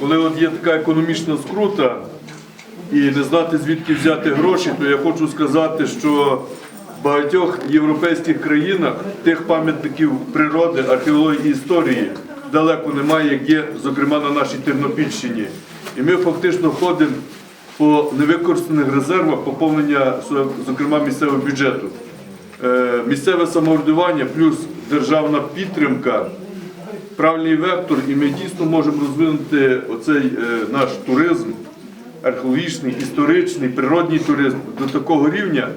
коли от є така економічна скрута і не знати звідки взяти гроші, то я хочу сказати, що в багатьох європейських країнах тих пам'ятників природи, археології і історії далеко немає, як є, зокрема на нашій Тернопільщині. І ми фактично ходимо по невикористаних резервах поповнення, зокрема, місцевого бюджету. Е, Місцеве самоврядування плюс державна підтримка правильний вектор, і ми дійсно можемо розвинути оцей е, наш туризм, археологічний, історичний, природній туризм до такого рівня,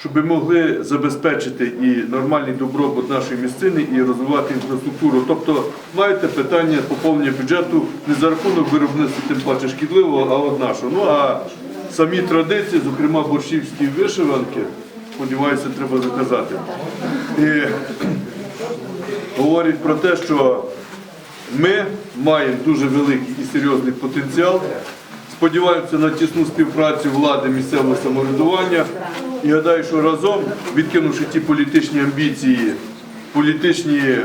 щоб ми могли забезпечити і нормальний добробут нашої місцини і розвивати інфраструктуру. Тобто маєте питання поповнення бюджету не за рахунок виробництва тим паче шкідливого, а от нашого. Ну а самі традиції, зокрема борщівські вишиванки, сподіваюся, треба заказати. І говорить про те, що ми маємо дуже великий і серйозний потенціал. Сподіваємося на тісну співпрацю влади місцевого самоврядування. І гадаю, що разом, відкинувши ті політичні амбіції, політичні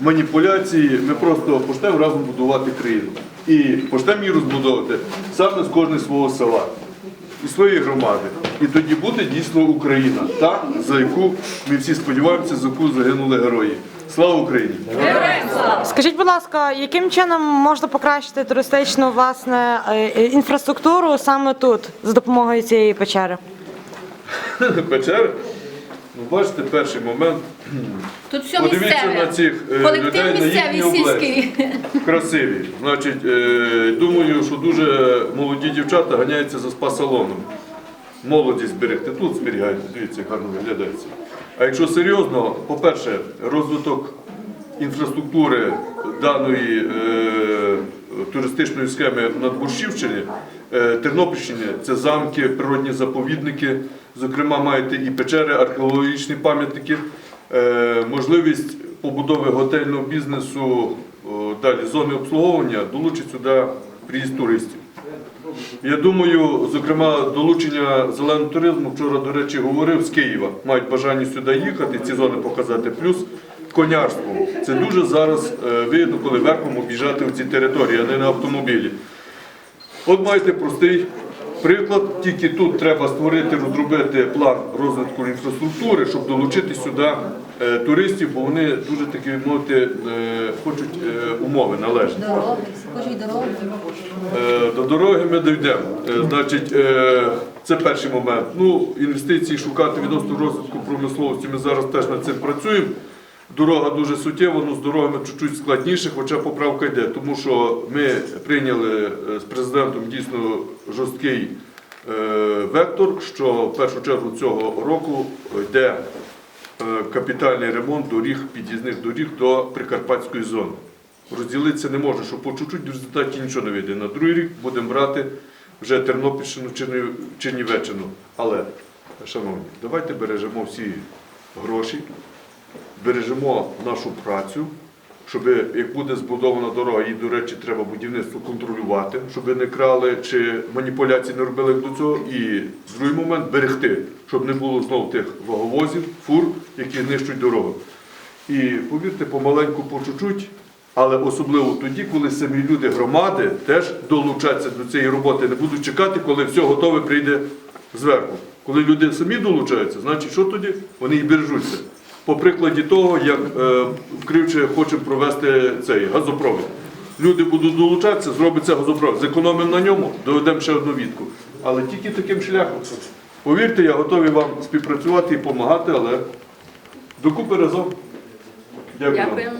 маніпуляції, ми просто почнемо разом будувати країну. І почнемо її розбудовувати саме з кожного свого села і своєї громади. І тоді буде дійсно Україна, та за яку ми всі сподіваємося, за яку загинули герої. Слава Україні! Скажіть, будь ласка, яким чином можна покращити туристичну власне е, е, інфраструктуру саме тут за допомогою цієї печери? Печери. Ну, бачите, перший момент. Тут все Подивіться місцеве. на цих е, Колектив людей, на місцевий їхні сільський. Красиві. Значить, думаю, що дуже молоді дівчата ганяються за спа-салоном. Молодість зберегти. Тут зберігайте, дивіться, як гарно виглядається. А якщо серйозно, по-перше, розвиток інфраструктури даної е, туристичної схеми на Борщівщині, е, Тернопільщині це замки, природні заповідники, зокрема, маєте і печери, археологічні пам'ятники, е, можливість побудови готельного бізнесу, о, далі зони обслуговування долучить сюди приїзд туристів. Я думаю, зокрема, долучення зеленого туризму вчора, до речі, говорив з Києва. Мають бажання сюди їхати, ці зони показати. Плюс конярство. Це дуже зараз видно, коли верхом об'їжджати в ці території, а не на автомобілі. От маєте простий приклад, тільки тут треба створити, розробити план розвитку інфраструктури, щоб долучити сюди е, туристів, бо вони дуже такі мовити е, хочуть е, умови належні. Дороги, схожі дороги. До дороги ми дійдемо. Значить, це перший момент. Ну, інвестиції шукати відносно розвитку промисловості. Ми зараз теж над цим працюємо. Дорога дуже суттєва, ну з дорогами чуть-чуть складніше, хоча поправка йде, тому що ми прийняли е, з президентом дійсно жорсткий е, вектор, що в першу чергу цього року йде е, капітальний ремонт доріг, під'їзних доріг до Прикарпатської зони. Розділитися не може, що по чуть-чуть в результаті нічого не вийде. На другий рік будемо брати вже Тернопільщину, Чернів- Чернівеччину. Але, шановні, давайте бережемо всі гроші, бережемо нашу працю, щоб як буде збудована дорога, її, до речі, треба будівництво контролювати, щоб не крали чи маніпуляції не робили до цього. І другий момент берегти, щоб не було знову тих ваговозів, фур, які знищують дорогу. І повірте, помаленьку, по чуть-чуть, але особливо тоді, коли самі люди громади теж долучаться до цієї роботи, не будуть чекати, коли все готове прийде зверху. Коли люди самі долучаються, значить, що тоді? Вони і бережуться. По прикладі того, як е, в Кривче хочемо провести цей газопровід. Люди будуть долучатися, зробиться газопровід. Зекономимо на ньому, доведемо ще одну відку. Але тільки таким шляхом. Повірте, я готовий вам співпрацювати і допомагати, але докупи разом. Дякую. Дякую.